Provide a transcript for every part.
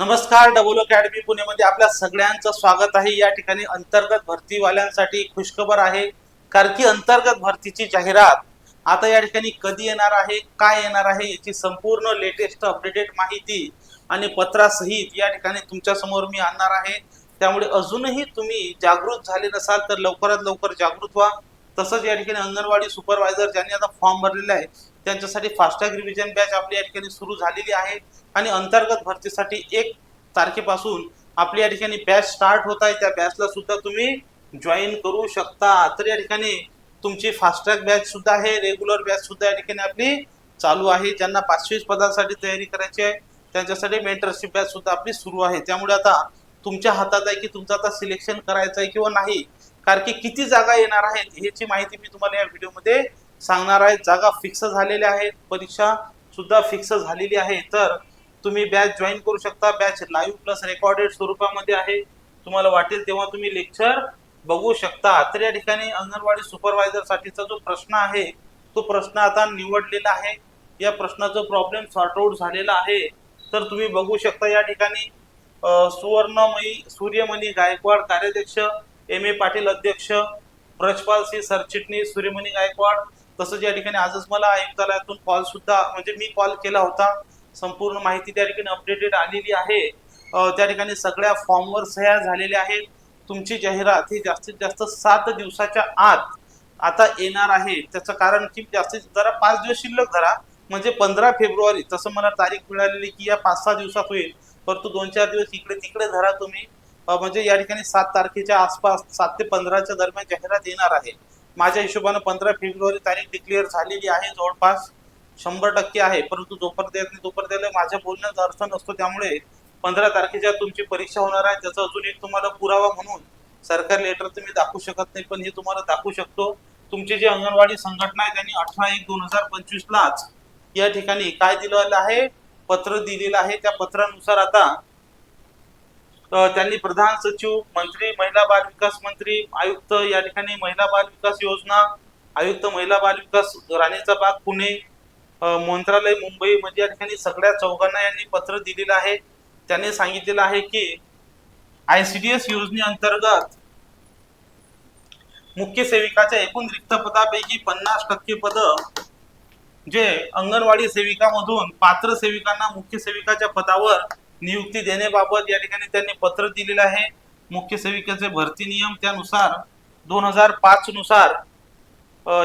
नमस्कार double academy पुणेमध्ये आपल्या सगळ्यांचं स्वागत आहे. या ठिकाणी अंतर्गत भरतीवाल्यांसाठी खुशखबर आहे. कारण की अंतर्गत भरतीची जाहिरात आता या ठिकाणी कधी येणार आहे काय येणार आहे याची संपूर्ण लेटेस्ट अपडेटेड माहिती आणि पत्रासहित या ठिकाणी तुमच्यासमोर मी आणणार आहे. त्यामुळे अजूनही तुम्ही जागृत झाले नसाल तर लवकरात लवकर जागृत व्हा. तसंच या ठिकाणी अंगणवाडी सुपरवायझर ज्यांनी आता फॉर्म भरलेला आहे त्यांच्यासाठी फास्टॅग रिव्हिजन बॅच आपली या ठिकाणी सुरू झालेली आहे. आणि अंतर्गत भरतीसाठी एक तारखेपासून आपली या ठिकाणी बॅच स्टार्ट होत आहे. त्या बॅचला सुद्धा तुम्ही जॉईन करू शकता. तर या ठिकाणी तुमची फास्टॅग बॅच सुद्धा आहे. रेग्युलर बॅच सुद्धा या ठिकाणी आपली चालू आहे. ज्यांना पाचवीस पदासाठी तयारी करायची आहे त्यांच्यासाठी मेंटरशिप बॅच सुद्धा आपली सुरू आहे. त्यामुळे आता तुमच्या हातात आहे की तुमचं आता सिलेक्शन करायचं आहे किंवा नाही कारण की किती जागा येणार आहेत ह्याची माहिती मी तुम्हाला या व्हिडिओमध्ये सांगणार आहे जागा फिक्स झालेल्या आहेत परीक्षा सुद्धा फिक्स झालेली आहे. तर तुम्ही बॅच जॉईन करू शकता. बॅच लाईव्ह प्लस रेकॉर्डेड स्वरूपामध्ये आहे. तुम्हाला वाटेल तेव्हा तुम्ही लेक्चर बघू शकता. तर या ठिकाणी अंगणवाडी सुपरवायझरसाठीचा जो प्रश्न आहे तो प्रश्न आता निवडलेला आहे. या प्रश्नाचा प्रॉब्लेम सॉर्ट आउट झालेला आहे. तर तुम्ही बघू शकता या ठिकाणी सुवर्णमयी सूर्यमणी गायकवाड कार्याध्यक्ष एम ए पाटील अध्यक्ष ब्रजपाल सिंह सरचिटणीस सूर्यमणी गायकवाड तसंच या ठिकाणी आजच मला आयुक्तालयातून कॉल सुद्धा म्हणजे मी कॉल केला होता संपूर्ण माहिती त्या ठिकाणी अपडेटेड आलेली आहे. त्या ठिकाणी सगळ्या फॉर्मवर सह्या झालेल्या आहेत. तुमची जाहिरात ही जास्तीत जास्त सात दिवसाच्या आत आता येणार आहे. त्याचं कारण की जास्तीत जरा पाच दिवस शिल्लक धरा. म्हणजे पंधरा फेब्रुवारी तसं मला तारीख मिळालेली की या पाच सहा दिवसात होईल. परंतु दोन चार दिवस इकडे तिकडे धरा तुम्ही. म्हणजे या ठिकाणी सात तारखेच्या आसपास सात ते पंधराच्या दरम्यान जाहिरात येणार आहे. माझ्या हिशोबानं पंधरा फेब्रुवारी तारीख डिक्लेअर झालेली आहे जवळपास शंभर टक्के आहे. परंतु जोपर्यंत येत नाही तोपर्यंत माझ्या बोलण्याचा अर्थ नसतो. त्यामुळे पंधरा तारखेच्या तुमची परीक्षा होणार आहे. त्याचा अजून एक तुम्हाला पुरावा म्हणून सरकारी लेटर तुम्ही दाखवू शकत नाही पण हे तुम्हाला दाखवू शकतो. तुमची जी अंगणवाडी संघटना आहे त्यांनी अठरा एक दोन हजार पंचवीस लाच या ठिकाणी काय दिलेलं आहे? पत्र दिलेलं आहे. त्या पत्रानुसार आता त्यांनी प्रधान सचिव मंत्री महिला बाल विकास मंत्री आयुक्त या ठिकाणी महिला बाल विकास योजना आयुक्त महिला बाल विकास राणीचा बाग पुणे मंत्रालय मुंबई म्हणजे या ठिकाणी सगळ्या चौघांना यांनी पत्र दिलेलं आहे. त्यांनी सांगितलेलं आहे की आयसीडीएस योजनेअंतर्गत मुख्य सेविकाच्या एकूण रिक्त पदापैकी पन्नास टक्के पद जे अंगणवाडी सेविकामधून पात्र सेविकांना मुख्य सेविकाच्या पदावर नियुक्ती देण्याबाबत या ठिकाणी त्यांनी पत्र दिलेलं आहे. मुख्य सेविकेचे भरती नियम त्यानुसार दोन हजार पाच नुसार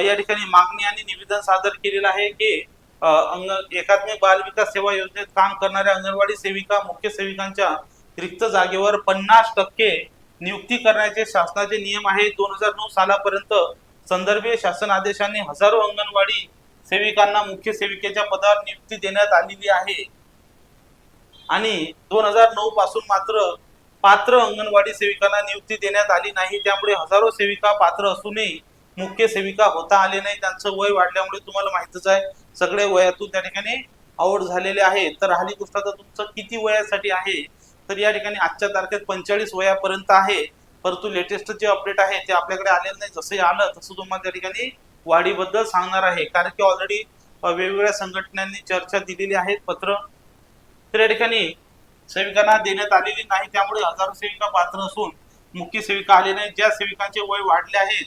या ठिकाणी मागणी आणि निवेदन सादर केलेलं आहे की अंग एकात्मिक बाल विकास सेवा योजनेत काम करणाऱ्या अंगणवाडी सेविका मुख्य सेविकांच्या रिक्त जागेवर पन्नास टक्के नियुक्ती करण्याचे शासनाचे नियम आहे. दोन हजार नऊ सालापर्यंत संदर्भे शासन आदेशाने हजारो अंगणवाडी सेविकांना मुख्य सेविकेच्या पदावर नियुक्ती देण्यात आलेली आहे. आणि दोन हजार नऊ पासून मात्र पात्र अंगणवाडी सेविकांना नियुक्ती देण्यात आली नाही. त्यामुळे हजारो सेविका पात्र असूनही मुख्य सेविका होता आले नाही. त्यांचं वय वाढल्यामुळे तुम्हाला माहितच आहे सगळे वयातून त्या ठिकाणी आवड झालेले आहे तर राहिली गोष्ट आता तुमचं किती वयासाठी आहे? तर या ठिकाणी आजच्या तारखेत पंचेचाळीस वयापर्यंत आहे. परंतु लेटेस्ट जे अपडेट आहे ते आपल्याकडे आलेलं नाही. जसं आलं तसं तुम्हाला त्या ठिकाणी वाढीबद्दल सांगणार आहे. कारण की ऑलरेडी वेगवेगळ्या संघटनांनी चर्चा दिलेली आहेत पत्र तर या ठिकाणी सेविकांना देण्यात आलेली नाही त्यामुळे हजारो सेविका पात्र असून मुख्य सेविका आले नाही ज्या सेविकांचे वय वाढले आहेत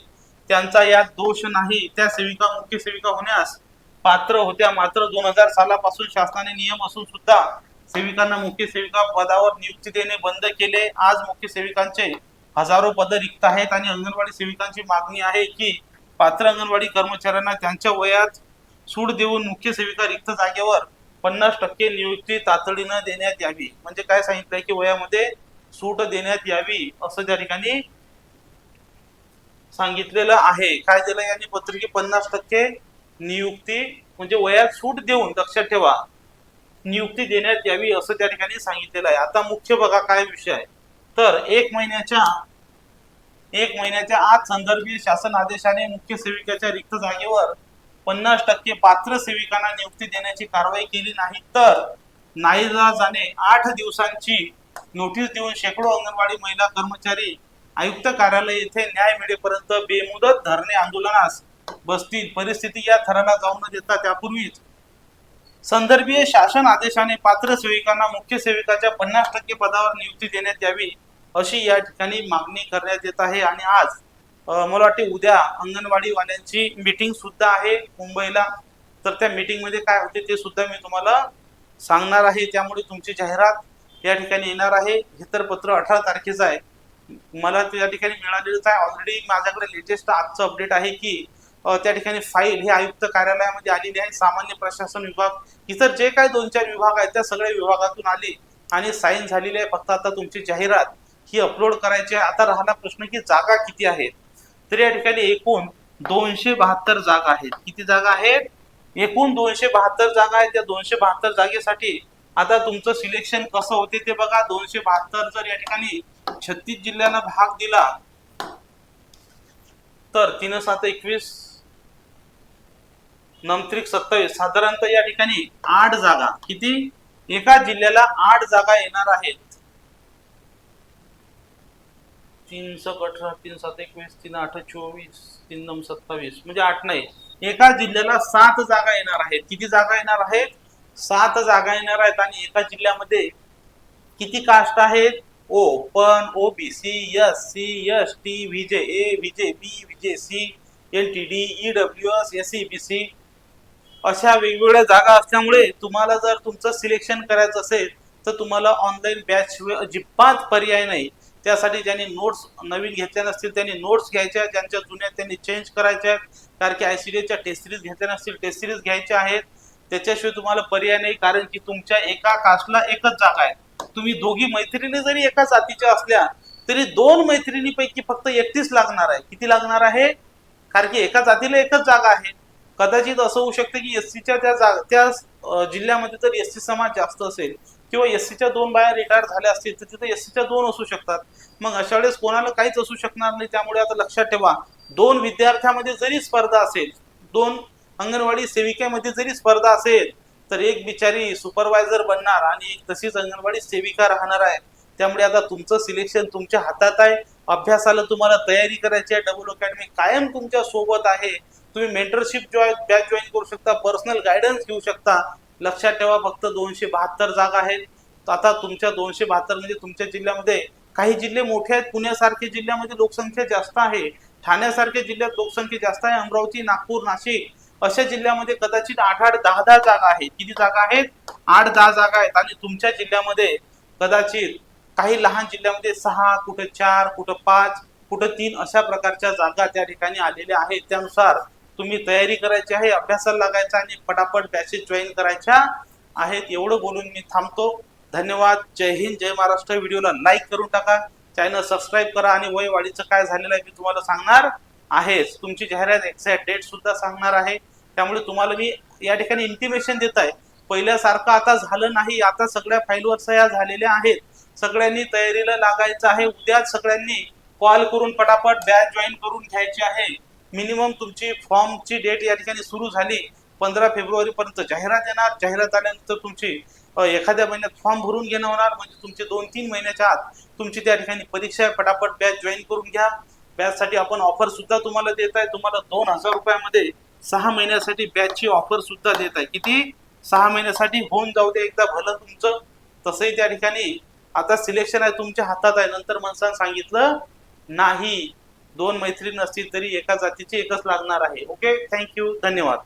त्यांचा यात दोष नाही. त्या सेविका मुख्य सेविका होण्यास पात्र होत्या. मात्र दोन हजार सालापासून शासनाने नियम असून सुद्धा सेविकांना मुख्य सेविका पदावर नियुक्ती देणे बंद केले. आज मुख्य सेविकांचे हजारो पद रिक्त आहेत आणि अंगणवाडी सेविकांची मागणी आहे की पात्र अंगणवाडी कर्मचाऱ्यांना त्यांच्या वयात सूट देऊन मुख्य सेविका रिक्त जागेवर पन्नास टक्के नियुक्ती तातडीनं देण्यात यावी. म्हणजे काय सांगितलंय की वयामध्ये सूट देण्यात यावी असं त्या ठिकाणी सांगितलेलं आहे. काय दिलं यांनी पत्रिके पन्नास टक्के नियुक्ती म्हणजे वयात सूट देऊन लक्षात ठेवा नियुक्ती देण्यात यावी असं त्या ठिकाणी सांगितलेलं आहे. आता मुख्य बघा काय विषय आहे. तर एक महिन्याच्या एक महिन्याच्या आत संदर्भित शासन आदेशाने मुख्य सेविकेच्या रिक्त जागेवर पन्नास टक्के पात्र सेविकांना नियुक्ती देण्याची कारवाई केली नाही तर नाईलाजाने आठ दिवसांची नोटीस देऊन शेकडो अंगणवाडी महिला कर्मचारी आयुक्त कार्यालय येथे न्याय मिळेपर्यंत बेमुदत धरणे आंदोलनास बसतील. परिस्थिती या थराला जाऊ न देता त्यापूर्वीच संदर्भीय शासन आदेशाने पात्र सेविकांना मुख्य सेविकाच्या पन्नास टक्के पदावर नियुक्ती देण्यात यावी अशी या ठिकाणी मागणी करण्यात येत आहे. आणि आज मला वाटते उद्या अंगणवाडीवाल्यांची मीटिंग सुद्धा आहे मुंबईला. तर त्या मीटिंगमध्ये काय होते ते सुद्धा मी तुम्हाला सांगणार आहे. त्यामुळे तुमची जाहिरात या ठिकाणी येणार आहे. हे तर पत्र अठरा तारखेचं आहे. मला त्या ठिकाणी मिळालेलंच आहे ऑलरेडी माझ्याकडे लेटेस्ट आजचं अपडेट आहे की त्या ठिकाणी फाईल हे आयुक्त कार्यालयामध्ये आलेली आहे. सामान्य प्रशासन विभाग. इतर जे काही दोन चार विभाग आहेत त्या सगळ्या विभागातून आले आणि साईन झालेली आहे. फक्त आता तुमची जाहिरात ही अपलोड करायची आहे. आता राहिला प्रश्न की जागा किती आहेत तर या ठिकाणी एकूण दोनशे बहात्तर जागा आहेत. किती जागा आहेत? एकूण दोनशे बहात्तर जागा आहेत. त्या दोनशे बहात्तर जागेसाठी आता तुमचं सिलेक्शन कसं होते ते बघा. दोनशे बहात्तर जर या ठिकाणी छत्तीस जिल्ह्यांना भाग दिला तर तीन सात एकवीस नमत्रिक सत्तावीस. साधारणतः या ठिकाणी आठ जागा. किती? एका जिल्ह्याला आठ जागा येणार आहेत. तीन सक अठरा तीन सात एकवीस तीन आठ चोवीस तीन नऊ सत्तावीस. म्हणजे आठ नाही. एका जिल्ह्याला सात जागा येणार आहेत. किती जागा येणार आहेत? सात जागा येणार आहेत आणि एका जिल्ह्यामध्ये किती कास्ट आहेत? ओ पण O S C S T VJ A VJ B VJ C L T D E W S S B C C अशा वेगवेगळ्या जागा असल्यामुळे तुम्हाला जर तुमचं सिलेक्शन करायचं असेल तर तुम्हाला ऑनलाईन बॅच अजिबात पर्याय नाही. त्यासाठी ज्यांनी नोट्स नवीन घेतल्या नसतील त्यांनी नोट्स घ्यायच्या ज्यांच्या जुन्या त्यांनी चेंज करायच्या आहेत. कारण की आय सी डीच्या टेस्ट सिरीज घेतल्या नसतील टेस्ट सिरीज घ्यायच्या आहेत. त्याच्याशिवाय तुम्हाला पर्याय नाही कारण की तुमच्या एका कास्टला एकच जागा आहे. तुम्ही दोघी मैत्रिणी जरी एका जातीच्या असल्या तरी दोन मैत्रिणीपैकी फक्त एकटीच लागणार आहे. किती लागणार आहे? कारण की एका जातीला एकच जागा आहे. कदाचित असं होऊ शकतं की एस सीच्या त्या जा त्या जिल्ह्यामध्ये जर एस सी समाज जास्त असेल. किंवा एस सीच्या दोन बाया रिटायर झाल्या असतील तर तिथे एस सीच्या दोन असू शकतात. मग अशा वेळेस कोणाला काहीच असू शकणार नाही. त्यामुळे आता लक्षात ठेवा दोन विद्यार्थ्यामध्ये जरी स्पर्धा असेल दोन अंगणवाडी सेविकेमध्ये जरी स्पर्धा असेल तर एक बिचारी सुपरवायझर बनणार आणि एक तशीच अंगणवाडी सेविका राहणार आहे. त्यामुळे आता तुमचं सिलेक्शन तुमच्या हातात आहे. अभ्यासाला तुम्हाला तयारी करायची आहे. डबल अकॅडमी कायम तुमच्यासोबत आहे. तुम्ही मेंटरशिप जॉईन बॅच जॉईन करू शकता. पर्सनल गायडन्स घेऊ शकता. लक्षात ठेवा फक्त दोनशे बहात्तर जागा आहेत. आता तुमच्या दोनशे बहात्तर म्हणजे तुमच्या जिल्ह्यामध्ये काही जिल्हे मोठे आहेत. पुण्यासारखे जिल्ह्यामध्ये लोकसंख्या जास्त आहे. ठाण्यासारख्या जिल्ह्यात लोकसंख्या जास्त आहे. अमरावती नागपूर नाशिक अशा जिल्ह्यामध्ये कदाचित आठ आठ दहा दहा जागा आहेत. किती जागा आहेत? आठ दहा जागा आहेत. आणि तुमच्या जिल्ह्यामध्ये कदाचित काही लहान जिल्ह्यामध्ये सहा कुठं चार कुठं पाच कुठं तीन अशा प्रकारच्या जागा त्या ठिकाणी आलेल्या आहेत. त्यानुसार तुम्ही तयारी करायची आहे अभ्यासाला लागायचा आणि पटापट बॅचेस जॉईन करायच्या आहेत. एवढं बोलून मी थांबतो. धन्यवाद. जय हिंद जय महाराष्ट्र. व्हिडिओला लाईक करून टाका. चॅनल सबस्क्राईब करा आणि वय वाढीचं काय झालेलं आहे मी तुम्हाला सांगणार आहेच. तुमची जाहिरात एक्झॅक्ट डेट सुद्धा सांगणार आहे. त्यामुळे तुम्हाला मी या ठिकाणी इंटिमेशन देत आहे. पहिल्यासारखं आता झालं नाही. आता सगळ्या फाईलवर सह्या झालेल्या आहेत. सगळ्यांनी तयारीला लागायचं आहे. उद्याच सगळ्यांनी कॉल करून पटापट बॅच जॉईन करून घ्यायची आहे. मिनिमम तुमची फॉर्मची डेट या ठिकाणी सुरू झाली पंधरा फेब्रुवारीपर्यंत. जाहिरात येणार जाहिरात आल्यानंतर तुमची एखाद्या महिन्यात फॉर्म भरून घेणं होणार म्हणजे तुमचे दोन तीन महिन्याच्या आत तुमची त्या ठिकाणी परीक्षा पटापट बॅच जॉईन करून घ्या. बॅचसाठी आपण ऑफर सुद्धा तुम्हाला देत आहे तुम्हाला दोन हजार रुपयामध्ये सहा महिन्यासाठी बॅचची ऑफर सुद्धा देत आहे. किती? सहा महिन्यासाठी होऊन जाऊ दे एकदा भलं तुमचं. तसंही त्या ठिकाणी आता सिलेक्शन आहे तुमच्या हातात आहे. नंतर माणसानं सांगितलं नाही. दोन मैत्रीण असतील तरी एका जातीची एकच लागणार आहे. ओके थँक्यू धन्यवाद.